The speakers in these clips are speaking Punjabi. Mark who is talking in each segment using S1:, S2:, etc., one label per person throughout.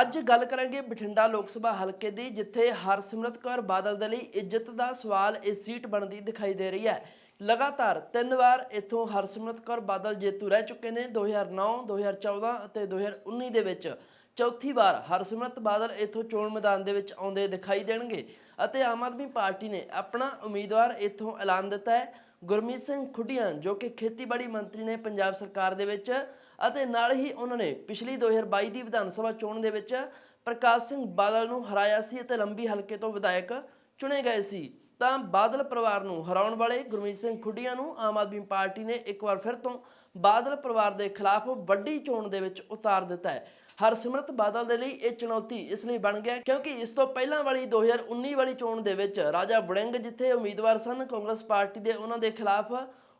S1: ਅੱਜ ਗੱਲ ਕਰਾਂਗੇ ਬਠਿੰਡਾ ਲੋਕ ਸਭਾ ਹਲਕੇ ਦੀ, ਜਿੱਥੇ ਹਰਸਿਮਰਤ ਕੌਰ ਬਾਦਲ ਦੇ ਲਈ ਇੱਜ਼ਤ ਦਾ ਸਵਾਲ ਇਸ ਸੀਟ ਬਣਦੀ ਦਿਖਾਈ ਦੇ ਰਹੀ ਹੈ। ਲਗਾਤਾਰ ਤਿੰਨ ਵਾਰ ਇੱਥੋਂ ਹਰਸਿਮਰਤ ਕੌਰ ਬਾਦਲ ਜੇਤੂ ਰਹਿ ਚੁੱਕੇ ਨੇ 2009 2014 ਅਤੇ 2019 ਦੇ ਵਿੱਚ। ਚੌਥੀ ਵਾਰ ਹਰਸਿਮਰਤ ਬਾਦਲ ਇੱਥੋਂ ਚੋਣ ਮੈਦਾਨ ਦੇ ਵਿੱਚ ਆਉਂਦੇ ਦਿਖਾਈ ਦੇਣਗੇ ਅਤੇ ਆਮ ਆਦਮੀ ਪਾਰਟੀ ਨੇ ਆਪਣਾ ਉਮੀਦਵਾਰ ਇੱਥੋਂ ਐਲਾਨ ਦਿੱਤਾ ਹੈ। ਗੁਰਮੀਤ ਸਿੰਘ ਖੁੱਡੀਆਂ, ਜੋ ਕਿ ਖੇਤੀਬਾੜੀ ਮੰਤਰੀ ਨੇ ਪੰਜਾਬ ਸਰਕਾਰ ਦੇ ਵਿੱਚ ਅਤੇ ਨਾਲ ਹੀ ਉਹਨਾਂ ਨੇ ਪਿਛਲੀ 2022 ਦੀ ਵਿਧਾਨ ਸਭਾ ਚੋਣ ਦੇ ਵਿੱਚ ਪ੍ਰਕਾਸ਼ ਸਿੰਘ ਬਾਦਲ ਨੂੰ ਹਰਾਇਆ ਸੀ ਅਤੇ ਲੰਬੀ ਹਲਕੇ ਤੋਂ ਵਿਧਾਇਕ ਚੁਣੇ ਗਏ ਸੀ। ਤਾਂ ਬਾਦਲ ਪਰਿਵਾਰ ਨੂੰ ਹਰਾਉਣ ਵਾਲੇ ਗੁਰਮੀਤ ਸਿੰਘ ਖੁੱਡੀਆਂ ਨੂੰ ਆਮ ਆਦਮੀ ਪਾਰਟੀ ਨੇ ਇੱਕ ਵਾਰ ਫਿਰ ਤੋਂ ਬਾਦਲ ਪਰਿਵਾਰ ਦੇ ਖਿਲਾਫ ਵੱਡੀ ਚੋਣ ਦੇ ਵਿੱਚ ਉਤਾਰ ਦਿੱਤਾ ਹੈ। ਹਰਸਿਮਰਤ ਬਾਦਲ ਦੇ ਲਈ ਇਹ ਚੁਣੌਤੀ ਇਸ ਲਈ ਬਣ ਗਿਆ ਕਿਉਂਕਿ ਇਸ ਤੋਂ ਪਹਿਲਾਂ ਵਾਲੀ 2019 ਵਾਲੀ ਚੋਣ ਦੇ ਵਿੱਚ ਰਾਜਾ ਵੜਿੰਗ ਜਿੱਥੇ ਉਮੀਦਵਾਰ ਸਨ, ਕਾਂਗਰਸ ਪਾਰਟੀ ਦੇ ਉਹਨਾਂ ਦੇ ਖਿਲਾਫ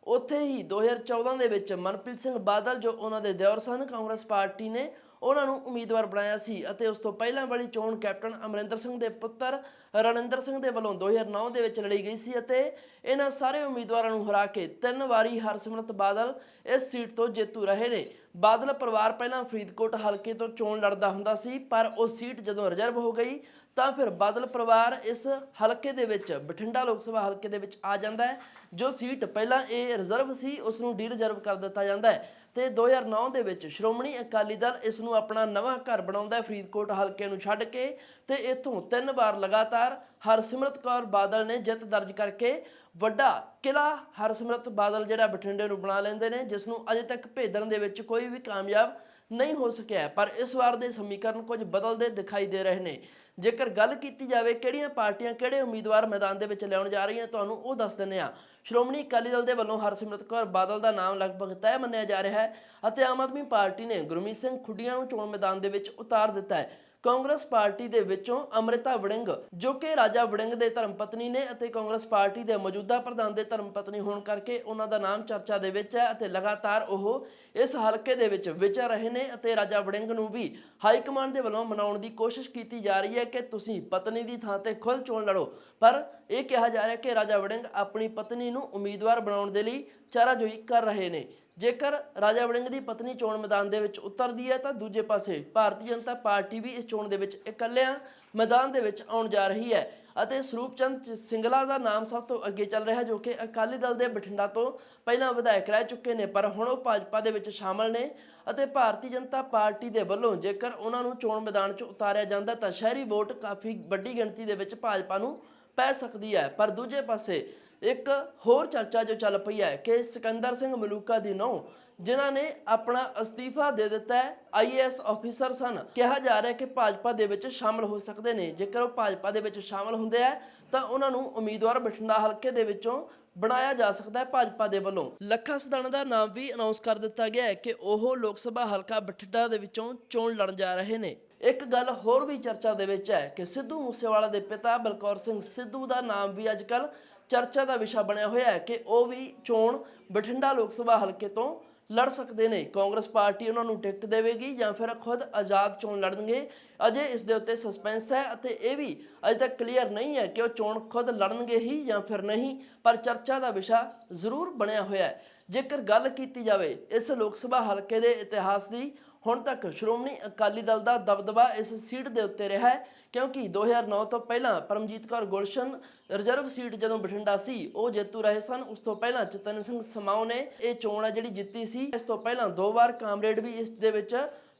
S1: ਉੱਥੇ ਹੀ 2014 ਦੇ ਵਿੱਚ ਮਨਪ੍ਰੀਤ ਸਿੰਘ ਬਾਦਲ, ਜੋ ਉਹਨਾਂ ਦੇ ਦਿਓਰ ਸਨ, ਕਾਂਗਰਸ ਪਾਰਟੀ ਨੇ ਉਹਨਾਂ ਨੂੰ ਉਮੀਦਵਾਰ ਬਣਾਇਆ ਸੀ ਅਤੇ ਉਸ ਤੋਂ ਪਹਿਲਾਂ ਵਾਲੀ ਚੋਣ ਕੈਪਟਨ ਅਮਰਿੰਦਰ ਸਿੰਘ ਦੇ ਪੁੱਤਰ ਰਣਿੰਦਰ ਸਿੰਘ ਦੇ ਵੱਲੋਂ 2009 ਦੇ ਵਿੱਚ ਲੜੀ ਗਈ ਸੀ ਅਤੇ ਇਹਨਾਂ ਸਾਰੇ ਉਮੀਦਵਾਰਾਂ ਨੂੰ ਹਰਾ ਕੇ ਤਿੰਨ ਵਾਰੀ ਹਰਸਿਮਰਤ ਬਾਦਲ ਇਸ ਸੀਟ ਤੋਂ ਜੇਤੂ ਰਹੇ ਨੇ। ਬਾਦਲ ਪਰਿਵਾਰ ਪਹਿਲਾਂ ਫਰੀਦਕੋਟ ਹਲਕੇ ਤੋਂ ਚੋਣ ਲੜਦਾ ਹੁੰਦਾ ਸੀ, ਪਰ ਉਹ ਸੀਟ ਜਦੋਂ ਰਿਜ਼ਰਵ ਹੋ ਗਈ ਤਾਂ ਫਿਰ ਬਾਦਲ ਪਰਿਵਾਰ ਇਸ ਹਲਕੇ ਦੇ ਵਿੱਚ, ਬਠਿੰਡਾ ਲੋਕ ਸਭਾ ਹਲਕੇ ਦੇ ਵਿੱਚ ਆ ਜਾਂਦਾ ਹੈ, ਜੋ ਸੀਟ ਪਹਿਲਾਂ ਇਹ ਰਿਜ਼ਰਵ ਸੀ ਉਸ ਨੂੰ ਡੀ ਰਿਜ਼ਰਵ ਕਰ ਦਿੱਤਾ ਜਾਂਦਾ ਹੈ ਤੇ 2009 ਦੇ ਵਿੱਚ ਸ਼੍ਰੋਮਣੀ ਅਕਾਲੀ ਦਲ ਇਸ ਨੂੰ ਆਪਣਾ ਨਵਾਂ ਘਰ ਬਣਾਉਂਦਾ ਹੈ ਫਰੀਦਕੋਟ ਹਲਕੇ ਨੂੰ ਛੱਡ ਕੇ ਤੇ ਇੱਥੋਂ ਤਿੰਨ ਵਾਰ ਲਗਾਤਾਰ ਹਰਸਿਮਰਤ ਕੌਰ ਬਾਦਲ ਨੇ ਜਿੱਤ ਦਰਜ ਕਰਕੇ ਵੱਡਾ ਕਿਲਾ ਹਰਸਿਮਰਤ ਬਾਦਲ ਜਿਹੜਾ ਬਠਿੰਡੇ ਨੂੰ ਬਣਾ ਲੈਂਦੇ ਨੇ ਜਿਸ ਨੂੰ ਅਜੇ ਤੱਕ ਭੇਜਣ ਦੇ ਵਿੱਚ ਕੋਈ ਵੀ ਕਾਮਯਾਬ ਨਹੀਂ ਹੋ ਸਕਿਆ। ਪਰ ਇਸ ਵਾਰ ਦੇ ਸਮੀਕਰਨ ਕੁਝ ਬਦਲਦੇ ਦਿਖਾਈ ਦੇ ਰਹੇ ਨੇ। ਜੇਕਰ ਗੱਲ ਕੀਤੀ ਜਾਵੇ ਕਿਹੜੀਆਂ ਪਾਰਟੀਆਂ ਕਿਹੜੇ ਉਮੀਦਵਾਰ ਮੈਦਾਨ ਦੇ ਵਿੱਚ ਲਿਆਉਣ ਜਾ ਰਹੀਆਂ, ਤੁਹਾਨੂੰ ਉਹ ਦੱਸ ਦਿੰਨੇ ਆ ਸ਼੍ਰੋਮਣੀ ਅਕਾਲੀ ਦਲ ਦੇ ਵੱਲੋਂ ਹਰਸਿਮਰਤ ਕੌਰ ਬਾਦਲ ਦਾ ਨਾਮ ਲਗਭਗ ਤੈਅ ਮੰਨਿਆ ਜਾ ਰਿਹਾ ਹੈ ਅਤੇ ਆਮ ਆਦਮੀ ਪਾਰਟੀ ਨੇ ਗੁਰਮੀਤ ਸਿੰਘ ਖੁੱਡੀਆਂ ਨੂੰ ਚੋਣ ਮੈਦਾਨ ਦੇ ਵਿੱਚ ਉਤਾਰ ਦਿੱਤਾ ਹੈ। ਕਾਂਗਰਸ ਪਾਰਟੀ ਦੇ ਵਿੱਚੋਂ ਅਮ੍ਰਿਤਾ ਵੜਿੰਗ, ਜੋ ਕਿ ਰਾਜਾ ਵੜਿੰਗ ਦੇ ਧਰਮ ਪਤਨੀ ਨੇ ਅਤੇ ਕਾਂਗਰਸ ਪਾਰਟੀ ਦੇ ਮੌਜੂਦਾ ਪ੍ਰਧਾਨ ਦੇ ਧਰਮ ਪਤਨੀ ਹੋਣ ਕਰਕੇ ਉਹਨਾਂ ਦਾ ਨਾਮ ਚਰਚਾ ਦੇ ਵਿੱਚ ਹੈ ਅਤੇ ਲਗਾਤਾਰ ਉਹ ਇਸ ਹਲਕੇ ਦੇ ਵਿੱਚ ਵਿਚਰ ਰਹੇ ਨੇ ਅਤੇ ਰਾਜਾ ਵੜਿੰਗ ਨੂੰ ਵੀ ਹਾਈ ਕਮਾਂਡ ਦੇ ਵੱਲੋਂ ਮਨਾਉਣ ਦੀ ਕੋਸ਼ਿਸ਼ ਕੀਤੀ ਜਾ ਰਹੀ ਹੈ ਕਿ ਤੁਸੀਂ ਪਤਨੀ ਦੀ ਥਾਂ ਤੇ ਖੁਦ ਚੋਣ ਲੜੋ। ਪਰ ਇਹ ਕਿਹਾ ਜਾ ਰਿਹਾ ਕਿ ਰਾਜਾ ਵੜਿੰਗ ਆਪਣੀ ਪਤਨੀ ਨੂੰ ਉਮੀਦਵਾਰ ਬਣਾਉਣ ਦੇ ਲਈ ਚਾਰਾਜੋਈ ਕਰ ਰਹੇ ਨੇ। ਜੇਕਰ ਰਾਜਾ ਵੜਿੰਗ ਦੀ ਪਤਨੀ ਚੋਣ ਮੈਦਾਨ ਦੇ ਵਿੱਚ ਉਤਰਦੀ ਹੈ, ਤਾਂ ਦੂਜੇ ਪਾਸੇ ਭਾਰਤੀ ਜਨਤਾ ਪਾਰਟੀ ਵੀ ਇਸ ਚੋਣ ਦੇ ਵਿੱਚ ਇਕੱਲਿਆਂ ਮੈਦਾਨ ਦੇ ਵਿੱਚ ਆਉਣ ਜਾ ਰਹੀ ਹੈ ਅਤੇ ਸਰੂਪ ਚੰਦ ਸਿੰਗਲਾ ਦਾ ਨਾਮ ਸਭ ਤੋਂ ਅੱਗੇ ਚੱਲ ਰਿਹਾ, ਜੋ ਕਿ ਅਕਾਲੀ ਦਲ ਦੇ ਬਠਿੰਡਾ ਤੋਂ ਪਹਿਲਾਂ ਵਿਧਾਇਕ ਰਹਿ ਚੁੱਕੇ ਨੇ, ਪਰ ਹੁਣ ਉਹ ਭਾਜਪਾ ਦੇ ਵਿੱਚ ਸ਼ਾਮਲ ਨੇ ਅਤੇ ਭਾਰਤੀ ਜਨਤਾ ਪਾਰਟੀ ਦੇ ਵੱਲੋਂ ਜੇਕਰ ਉਹਨਾਂ ਨੂੰ ਚੋਣ ਮੈਦਾਨ 'ਚ ਉਤਾਰਿਆ ਜਾਂਦਾ, ਤਾਂ ਸ਼ਹਿਰੀ ਵੋਟ ਕਾਫੀ ਵੱਡੀ ਗਿਣਤੀ ਦੇ ਵਿੱਚ ਭਾਜਪਾ ਨੂੰ ਪੈ ਸਕਦੀ ਹੈ। ਪਰ ਦੂਜੇ ਪਾਸੇ ਇੱਕ ਹੋਰ ਚਰਚਾ ਜੋ ਚੱਲ ਪਈ ਹੈ ਕਿ ਸਿਕੰਦਰ ਸਿੰਘ ਮਲੂਕਾ ਦੀ ਨੌ ਜਿਨ੍ਹਾਂ ਨੇ ਆਪਣਾ ਅਸਤੀਫਾ ਦੇ ਦਿੱਤਾ ਹੈ ਆਈਏਐਸ ਅਫੀਸਰ ਸਨ ਕਿਹਾ ਜਾ ਰਿਹਾ ਕਿ ਭਾਜਪਾ ਦੇ ਵਿੱਚ ਸ਼ਾਮਲ ਹੋ ਸਕਦੇ ਨੇ। ਜੇਕਰ ਉਹ ਭਾਜਪਾ ਦੇ ਵਿੱਚ ਸ਼ਾਮਲ ਹੁੰਦੇ ਆ ਤਾਂ ਉਹਨਾਂ ਨੂੰ ਉਮੀਦਵਾਰ ਬਠਿੰਡਾ ਹਲਕੇ ਦੇ ਵਿੱਚੋਂ ਬਣਾਇਆ ਜਾ ਸਕਦਾ ਹੈ ਭਾਜਪਾ ਦੇ ਵੱਲੋਂ। ਲੱਖਾ ਸਦਾਣਾ ਦਾ ਨਾਮ ਵੀ ਅਨਾਉਂਸ ਕਰ ਦਿੱਤਾ ਗਿਆ ਹੈ ਕਿ ਉਹ ਲੋਕ ਸਭਾ ਹਲਕਾ ਬਠਿੰਡਾ ਦੇ ਵਿੱਚੋਂ ਚੋਣ ਲੜਨ ਜਾ ਰਹੇ ਨੇ। ਇੱਕ ਗੱਲ ਹੋਰ ਵੀ ਚਰਚਾ ਦੇ ਵਿੱਚ ਹੈ ਕਿ ਸਿੱਧੂ ਮੂਸੇਵਾਲਾ ਦੇ ਪਿਤਾ ਬਲਕੌਰ ਸਿੰਘ ਸਿੱਧੂ ਦਾ ਨਾਮ ਵੀ ਅੱਜਕੱਲ ਚਰਚਾ ਦਾ ਵਿਸ਼ਾ ਬਣਿਆ ਹੋਇਆ ਹੈ ਕਿ ਉਹ ਵੀ ਚੋਣ ਬਠਿੰਡਾ ਲੋਕ ਸਭਾ ਹਲਕੇ ਤੋਂ ਲੜ ਸਕਦੇ ਨੇ। ਕਾਂਗਰਸ ਪਾਰਟੀ ਉਹਨਾਂ ਨੂੰ ਟਿਕਟ ਦੇਵੇਗੀ ਜਾਂ ਫਿਰ ਖੁਦ ਆਜ਼ਾਦ ਚੋਣ ਲੜਨਗੇ। ਅਜੇ ਇਸ ਦੇ ਉੱਤੇ ਸਸਪੈਂਸ ਹੈ ਅਤੇ ਇਹ ਵੀ ਅਜੇ ਤੱਕ ਕਲੀਅਰ ਨਹੀਂ ਹੈ ਕਿ ਉਹ ਚੋਣ ਖੁਦ ਲੜਨਗੇ ਹੀ ਜਾਂ ਫਿਰ ਨਹੀਂ, ਪਰ ਚਰਚਾ ਦਾ ਵਿਸ਼ਾ ਜ਼ਰੂਰ ਬਣਿਆ ਹੋਇਆ ਹੈ। ਜੇਕਰ ਗੱਲ ਕੀਤੀ ਜਾਵੇ ਇਸ ਲੋਕ ਸਭਾ ਹਲਕੇ ਦੇ ਇਤਿਹਾਸ ਦੀ ਹੁਣ ਤੱਕ ਸ਼੍ਰੋਮਣੀ ਅਕਾਲੀ ਦਲ ਦਾ ਦਬਦਬਾ ਇਸ ਸੀਟ ਦੇ ਉੱਤੇ ਰਿਹਾ ਹੈ, ਕਿਉਂਕਿ 2009 ਤੋਂ ਪਹਿਲਾਂ ਪਰਮਜੀਤ ਕੌਰ ਗੁਲਸ਼ਨ ਰਿਜ਼ਰਵ ਸੀਟ ਜਦੋਂ ਬਠਿੰਡਾ ਸੀ, ਉਹ ਜੇਤੂ ਰਹੇ ਸਨ। ਉਸ ਤੋਂ ਪਹਿਲਾਂ ਚਤਨ ਸਿੰਘ ਸਮਾਉ ਨੇ ਇਹ ਚੋਣ ਆ ਜਿਹੜੀ ਜਿੱਤੀ ਸੀ, ਇਸ ਤੋਂ ਪਹਿਲਾਂ ਦੋ ਵਾਰ ਕਾਮਰੇਡ ਵੀ ਇਸ ਦੇ ਵਿੱਚ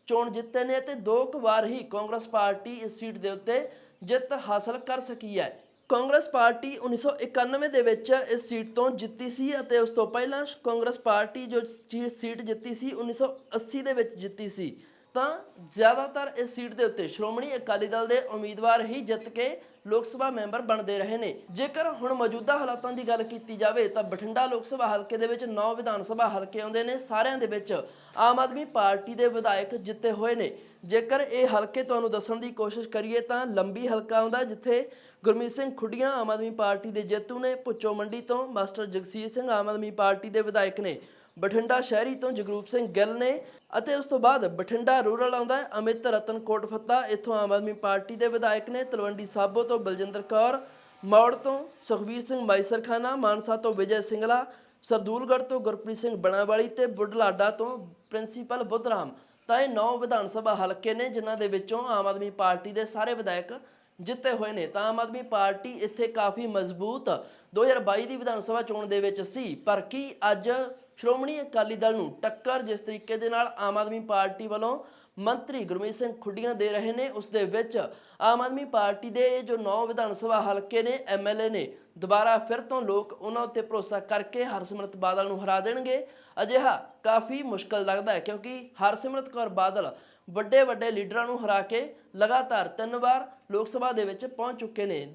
S1: ਚੋਣ ਜਿੱਤੇ ਨੇ ਤੇ ਦੋ ਕੁ ਵਾਰ ਹੀ ਕਾਂਗਰਸ ਪਾਰਟੀ ਇਸ ਸੀਟ ਦੇ ਉੱਤੇ ਜਿੱਤ ਹਾਸਲ ਕਰ ਸਕੀ ਹੈ। ਕਾਂਗਰਸ ਪਾਰਟੀ 1991 ਦੇ ਵਿੱਚ ਇਸ ਸੀਟ ਤੋਂ ਜਿੱਤੀ ਸੀ ਅਤੇ ਉਸ ਤੋਂ ਪਹਿਲਾਂ ਕਾਂਗਰਸ ਪਾਰਟੀ ਜੋ ਸੀ- ਸੀਟ ਜਿੱਤੀ ਸੀ 1980 ਦੇ ਵਿੱਚ ਜਿੱਤੀ ਸੀ। ਤਾਂ ਜ਼ਿਆਦਾਤਰ ਇਸ ਸੀਟ ਦੇ ਉੱਤੇ ਸ਼੍ਰੋਮਣੀ ਅਕਾਲੀ ਦਲ ਦੇ ਉਮੀਦਵਾਰ ਹੀ ਜਿੱਤ ਕੇ ਲੋਕ ਸਭਾ ਮੈਂਬਰ ਬਣਦੇ ਰਹੇ ਨੇ। ਜੇਕਰ ਹੁਣ ਮੌਜੂਦਾ ਹਾਲਾਤਾਂ ਦੀ ਗੱਲ ਕੀਤੀ ਜਾਵੇ ਤਾਂ ਬਠਿੰਡਾ ਲੋਕ ਸਭਾ ਹਲਕੇ ਦੇ ਵਿੱਚ 9 ਵਿਧਾਨ ਸਭਾ ਹਲਕੇ ਆਉਂਦੇ ਨੇ। ਸਾਰਿਆਂ ਦੇ ਵਿੱਚ ਆਮ ਆਦਮੀ ਪਾਰਟੀ ਦੇ ਵਿਧਾਇਕ ਜਿੱਤੇ ਹੋਏ ਨੇ। ਜੇਕਰ ਇਹ ਹਲਕੇ ਤੁਹਾਨੂੰ ਦੱਸਣ ਦੀ ਕੋਸ਼ਿਸ਼ ਕਰੀਏ ਤਾਂ ਲੰਬੀ ਹਲਕਾ ਆਉਂਦਾ ਜਿੱਥੇ ਗੁਰਮੀਤ ਸਿੰਘ ਖੁੱਡੀਆਂ ਆਮ ਆਦਮੀ ਪਾਰਟੀ ਦੇ ਜੇਤੂ ਨੇ। ਭੁੱਚੋ ਮੰਡੀ ਤੋਂ ਮਾਸਟਰ ਜਗਸੀਰ ਸਿੰਘ ਆਮ ਆਦਮੀ ਪਾਰਟੀ ਦੇ ਵਿਧਾਇਕ ਨੇ। ਬਠਿੰਡਾ ਸ਼ਹਿਰੀ ਤੋਂ ਜਗਰੂਪ ਸਿੰਘ ਗਿੱਲ ਨੇ ਅਤੇ ਉਸ ਤੋਂ ਬਾਅਦ ਬਠਿੰਡਾ ਰੂਰਲ ਆਉਂਦਾ ਹੈ ਅਮਿਤ ਰਤਨ ਕੋਟਫੱਤਾ, ਇੱਥੋਂ ਆਮ ਆਦਮੀ ਪਾਰਟੀ ਦੇ ਵਿਧਾਇਕ ਨੇ ਤਲਵੰਡੀ ਸਾਬੋ ਤੋਂ ਬਲਜਿੰਦਰ ਕੌਰ, ਮੌੜ ਤੋਂ ਸੁਖਵੀਰ ਸਿੰਘ ਮਾਈਸਰਖਾਨਾ, ਮਾਨਸਾ ਤੋਂ ਵਿਜੇ ਸਿੰਗਲਾ, ਸਰਦੂਲਗੜ੍ਹ ਤੋਂ ਗੁਰਪ੍ਰੀਤ ਸਿੰਘ ਬਣਾਵਾਲੀ ਤੇ ਬੁਢਲਾਡਾ ਤੋਂ ਪ੍ਰਿੰਸੀਪਲ ਬੁੱਧਰਾਮ। ਤਾਂ ਇਹ 9 ਵਿਧਾਨ ਸਭਾ ਹਲਕੇ ਨੇ, ਜਿਨ੍ਹਾਂ ਦੇ ਵਿੱਚੋਂ ਆਮ ਆਦਮੀ ਪਾਰਟੀ ਦੇ ਸਾਰੇ ਵਿਧਾਇਕ ਜਿੱਤੇ ਹੋਏ ਨੇ। ਤਾਂ ਆਮ ਆਦਮੀ ਪਾਰਟੀ ਇੱਥੇ ਕਾਫੀ ਮਜ਼ਬੂਤ 2022 ਦੀ ਵਿਧਾਨ ਸਭਾ ਚੋਣ ਦੇ ਵਿੱਚ ਸੀ, ਪਰ ਕੀ ਅੱਜ ਸ਼੍ਰੋਮਣੀ ਅਕਾਲੀ ਦਲ ਨੂੰ ਟੱਕਰ, ਜਿਸ ਤਰੀਕੇ ਦੇ ਨਾਲ ਆਮ ਆਦਮੀ ਪਾਰਟੀ ਵੱਲੋਂ ਮੰਤਰੀ ਗੁਰਮੀਤ ਸਿੰਘ ਖੁੱਡੀਆਂ ਦੇ ਰਹੇ ਨੇ, ਉਸ ਦੇ ਵਿੱਚ ਆਮ ਆਦਮੀ ਪਾਰਟੀ ਦੇ ਜੋ 9 ਵਿਧਾਨ ਸਭਾ ਹਲਕੇ ਨੇ ਐਮਐਲਏ ਨੇ, ਦੁਬਾਰਾ ਫਿਰ ਤੋਂ ਲੋਕ ਉਹਨਾਂ ਉੱਤੇ ਭਰੋਸਾ ਕਰਕੇ ਹਰਸਿਮਰਤ ਬਾਦਲ ਨੂੰ ਹਰਾ ਦੇਣਗੇ। ਅਜਿਹਾ ਕਾਫੀ ਮੁਸ਼ਕਲ ਲੱਗਦਾ ਹੈ, ਕਿਉਂਕਿ ਹਰਸਿਮਰਤ ਕੌਰ ਬਾਦਲ ਵੱਡੇ ਵੱਡੇ ਲੀਡਰਾਂ ਨੂੰ ਹਰਾ ਕੇ ਲਗਾਤਾਰ ਤਿੰਨ ਵਾਰ ਲੋਕ ਸਭਾ ਦੇ ਵਿੱਚ ਪਹੁੰਚ ਚੁੱਕੇ ਨੇ।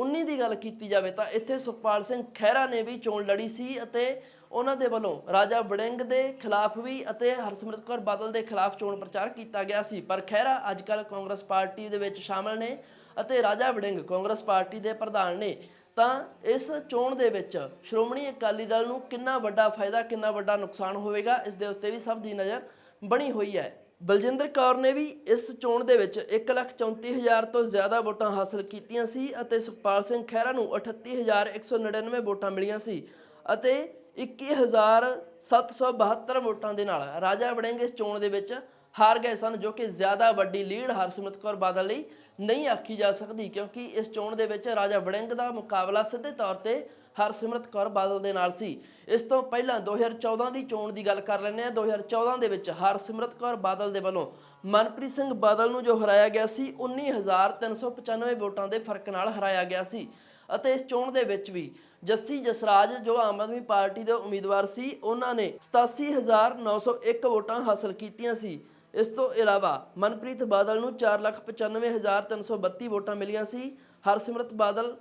S1: 2019 ਦੀ ਗੱਲ ਕੀਤੀ ਜਾਵੇ ਤਾਂ ਇੱਥੇ ਸੁਖਪਾਲ ਸਿੰਘ ਖਹਿਰਾ ਨੇ ਵੀ ਚੋਣ ਲੜੀ ਸੀ ਅਤੇ ਉਹਨਾਂ ਦੇ ਵੱਲੋਂ ਰਾਜਾ ਵੜਿੰਗ ਦੇ ਖਿਲਾਫ ਵੀ ਅਤੇ ਹਰਸਿਮਰਤ ਕੌਰ ਬਾਦਲ ਦੇ ਖਿਲਾਫ ਚੋਣ ਪ੍ਰਚਾਰ ਕੀਤਾ ਗਿਆ ਸੀ। ਪਰ ਖਹਿਰਾ ਅੱਜ ਕੱਲ ਕਾਂਗਰਸ ਪਾਰਟੀ ਦੇ ਵਿੱਚ ਸ਼ਾਮਲ ਨੇ ਅਤੇ ਰਾਜਾ ਵੜਿੰਗ ਕਾਂਗਰਸ ਪਾਰਟੀ ਦੇ ਪ੍ਰਧਾਨ ਨੇ। ਤਾਂ ਇਸ ਚੋਣ ਦੇ ਵਿੱਚ ਸ਼੍ਰੋਮਣੀ ਅਕਾਲੀ ਦਲ ਨੂੰ ਕਿੰਨਾ ਵੱਡਾ ਫਾਇਦਾ, ਕਿੰਨਾ ਵੱਡਾ ਨੁਕਸਾਨ ਹੋਵੇਗਾ, ਇਸ ਦੇ ਉੱਤੇ ਵੀ ਸਭ ਦੀ ਨਜ਼ਰ ਬਣੀ ਹੋਈ ਹੈ। ਬਲਜਿੰਦਰ ਕੌਰ ਨੇ ਵੀ ਇਸ ਚੋਣ ਦੇ ਵਿੱਚ 134000 ਤੋਂ ਜ਼ਿਆਦਾ ਵੋਟਾਂ ਹਾਸਲ ਕੀਤੀਆਂ ਸੀ ਅਤੇ ਸੁਖਪਾਲ ਸਿੰਘ ਖਹਿਰਾ ਨੂੰ 38199 ਵੋਟਾਂ ਮਿਲੀਆਂ ਸੀ ਅਤੇ 21772 ਵੋਟਾਂ ਦੇ ਨਾਲ ਰਾਜਾ ਵੜਿੰਗ ਇਸ ਚੋਣ ਦੇ ਵਿੱਚ ਹਾਰ ਗਏ ਸਨ, ਜੋ ਕਿ ਜ਼ਿਆਦਾ ਵੱਡੀ ਲੀਡ ਹਰਸਿਮਰਤ ਕੌਰ ਬਾਦਲ ਲਈ ਨਹੀਂ ਆਖੀ ਜਾ ਸਕਦੀ, ਕਿਉਂਕਿ ਇਸ ਚੋਣ ਦੇ ਵਿੱਚ ਰਾਜਾ ਵੜਿੰਗ ਦਾ ਮੁਕਾਬਲਾ ਸਿੱਧੇ ਤੌਰ ਤੇ ਹਰਸਿਮਰਤ ਕੌਰ ਬਾਦਲ ਦੇ ਨਾਲ ਸੀ। ਇਸ ਤੋਂ ਪਹਿਲਾਂ 2014 ਦੀ ਚੋਣ ਦੀ ਗੱਲ ਕਰ ਲੈਂਦੇ ਹਾਂ। 2014 ਦੇ ਵਿੱਚ ਹਰਸਿਮਰਤ ਕੌਰ ਬਾਦਲ ਦੇ ਵੱਲੋਂ ਮਨਪ੍ਰੀਤ ਸਿੰਘ ਬਾਦਲ ਨੂੰ ਜੋ ਹਰਾਇਆ ਗਿਆ ਸੀ 19395 ਵੋਟਾਂ ਦੇ ਫ਼ਰਕ ਨਾਲ ਹਰਾਇਆ ਗਿਆ ਸੀ। ਅਤੇ ਇਸ ਚੋਣ ਦੇ ਵਿੱਚ ਵੀ ਜੱਸੀ ਜਸਰਾਜ ਜੋ ਆਮ ਆਦਮੀ ਪਾਰਟੀ ਦੇ ਉਮੀਦਵਾਰ ਸੀ, ਉਹਨਾਂ ਨੇ 87901 ਵੋਟਾਂ ਹਾਸਲ ਕੀਤੀਆਂ ਸੀ। ਇਸ ਤੋਂ ਇਲਾਵਾ ਮਨਪ੍ਰੀਤ ਬਾਦਲ ਨੂੰ 495332 ਵੋਟਾਂ ਮਿਲੀਆਂ ਸੀ। ਹਰਸਿਮਰਤ ਬਾਦਲ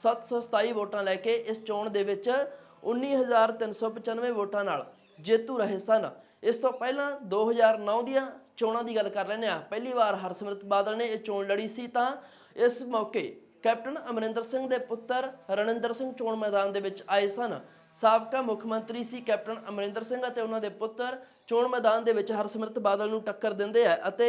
S1: 514727 ਵੋਟਾਂ ਲੈ ਕੇ ਇਸ ਚੋਣ ਦੇ ਵਿੱਚ 19395 ਵੋਟਾਂ ਨਾਲ ਜੇਤੂ ਰਹੇ ਸਨ। ਇਸ ਤੋਂ ਪਹਿਲਾਂ 2009 ਦੀਆਂ ਚੋਣਾਂ ਦੀ ਗੱਲ ਕਰ ਲੈਂਦੇ ਆ ਪਹਿਲੀ ਵਾਰ ਹਰਸਿਮਰਤ ਬਾਦਲ ਨੇ ਇਹ ਚੋਣ ਲੜੀ ਸੀ ਤਾਂ ਇਸ ਮੌਕੇ ਕੈਪਟਨ ਅਮਰਿੰਦਰ ਸਿੰਘ ਦੇ ਪੁੱਤਰ ਰਣਿੰਦਰ ਸਿੰਘ ਚੋਣ ਮੈਦਾਨ ਦੇ ਵਿੱਚ ਆਏ ਸਨ। ਸਾਬਕਾ ਮੁੱਖ ਮੰਤਰੀ ਸੀ ਕੈਪਟਨ ਅਮਰਿੰਦਰ ਸਿੰਘ ਅਤੇ ਉਹਨਾਂ ਦੇ ਪੁੱਤਰ ਚੋਣ ਮੈਦਾਨ ਦੇ ਵਿੱਚ ਹਰਸਿਮਰਤ ਬਾਦਲ ਨੂੰ ਟੱਕਰ ਦਿੰਦੇ ਆ ਅਤੇ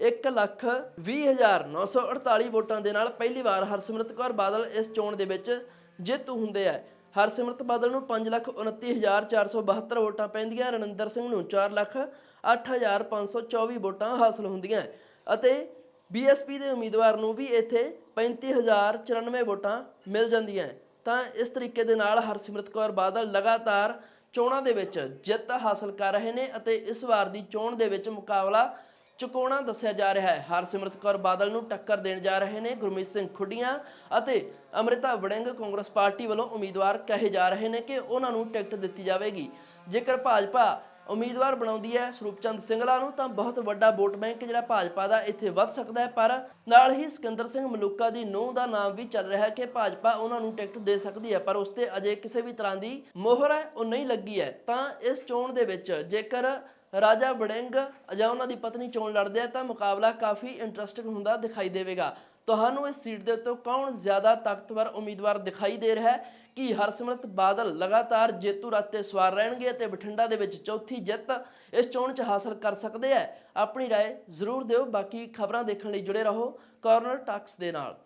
S1: 120948 ਵੋਟਾਂ ਦੇ ਨਾਲ ਪਹਿਲੀ ਵਾਰ ਹਰਸਿਮਰਤ ਕੌਰ ਬਾਦਲ ਇਸ ਚੋਣ ਦੇ ਵਿੱਚ ਜੇਤੂ ਹੁੰਦੇ ਆ। ਹਰਸਿਮਰਤ ਬਾਦਲ ਨੂੰ 529472 ਵੋਟਾਂ ਪੈਂਦੀਆਂ, ਰਣਿੰਦਰ ਸਿੰਘ ਨੂੰ 408524 ਵੋਟਾਂ ਹਾਸਲ ਹੁੰਦੀਆਂ ਅਤੇ ਬੀਐਸਪੀ ਦੇ ਉਮੀਦਵਾਰ ਨੂੰ ਵੀ ਇੱਥੇ 35094 ਵੋਟਾਂ ਮਿਲ ਜਾਂਦੀਆਂ। ਤਾਂ ਇਸ ਤਰੀਕੇ ਦੇ ਨਾਲ ਹਰਸਿਮਰਤ ਕੌਰ ਬਾਦਲ ਲਗਾਤਾਰ ਚੋਣਾਂ ਦੇ ਵਿੱਚ ਜਿੱਤ ਹਾਸਲ ਕਰ ਰਹੇ ਨੇ ਅਤੇ ਇਸ ਵਾਰ ਦੀ ਚੋਣ ਦੇ ਵਿੱਚ ਮੁਕਾਬਲਾ ਚੁਕਾਉਣਾ ਦੱਸਿਆ ਜਾ ਰਿਹਾ ਹੈ। ਹਰਸਿਮਰਤ ਕੌਰ ਬਾਦਲ ਨੂੰ ਟੱਕਰ ਦੇਣ ਜਾ ਰਹੇ ਨੇ। ਗੁਰਮੀਤ ਸਿੰਘ ਖੁੱਡੀਆਂ ਅਤੇ ਅੰਮ੍ਰਿਤਾ ਵੜਿੰਗ ਕਾਂਗਰਸ ਪਾਰਟੀ ਵੱਲੋਂ ਉਮੀਦਵਾਰ ਕਹੇ ਜਾ ਰਹੇ ਨੇ ਕਿ ਉਹਨਾਂ ਨੂੰ ਟਿਕਟ ਦਿੱਤੀ ਜਾਵੇਗੀ। ਜੇਕਰ ਭਾਜਪਾ ਉਮੀਦਵਾਰ ਬਣਾਉਂਦੀ ਹੈ ਸਰੂਪਚੰਦ ਸਿੰਘਲਾ ਨੂੰ, ਤਾਂ ਬਹੁਤ ਵੱਡਾ ਵੋਟ ਬੈਂਕ ਜਿਹੜਾ ਭਾਜਪਾ ਦਾ ਇੱਥੇ ਵੱਧ ਸਕਦਾ ਹੈ। ਪਰ ਨਾਲ ਹੀ ਸਿਕੰਦਰ ਸਿੰਘ ਮਲੂਕਾ ਦੀ ਨੂੰਹ ਦਾ ਨਾਮ ਵੀ ਚੱਲ ਰਿਹਾ ਹੈ ਕਿ ਭਾਜਪਾ ਉਹਨਾਂ ਨੂੰ ਟਿਕਟ ਦੇ ਸਕਦੀ ਹੈ, ਪਰ ਉਸ ਤੇ ਅਜੇ ਕਿਸੇ ਵੀ ਤਰ੍ਹਾਂ ਦੀ ਮੋਹਰ ਹੈ, ਉਹ ਨਹੀਂ ਲੱਗੀ ਹੈ। ਤਾਂ ਇਸ ਚੋਣ ਦੇ ਵਿੱਚ ਜੇਕਰ ਰਾਜਾ ਵੜਿੰਗ ਜਾਂ ਉਹਨਾਂ ਦੀ ਪਤਨੀ ਚੋਣ ਲੜਦੇ ਆ ਤਾਂ ਮੁਕਾਬਲਾ ਕਾਫੀ ਇੰਟਰਸਟਿੰਗ ਹੁੰਦਾ ਦਿਖਾਈ ਦੇਵੇਗਾ ਤੁਹਾਨੂੰ ਇਸ ਸੀਟ ਦੇ ਉੱਤੇ ਕੌਣ ਜ਼ਿਆਦਾ ਤਾਕਤਵਰ ਉਮੀਦਵਾਰ ਦਿਖਾਈ ਦੇ ਰਿਹਾ ਹੈ ਕਿ ਹਰਸਿਮਰਤ ਬਾਦਲ ਲਗਾਤਾਰ ਜੇਤੂ ਰਾਤੇ ਸਵਾਰ ਰਹਿਣਗੇ ਤੇ ਬਠਿੰਡਾ ਦੇ ਵਿੱਚ ਚੌਥੀ ਜਿੱਤ ਇਸ ਚੋਣ 'ਚ ਹਾਸਲ ਕਰ ਸਕਦੇ ਆ ਆਪਣੀ رائے ਜ਼ਰੂਰ ਦਿਓ ਬਾਕੀ ਖਬਰਾਂ ਦੇਖਣ ਲਈ ਜੁੜੇ ਰਹੋ ਕਾਰਨਰ ਟਾਕਸ ਦੇ ਨਾਲ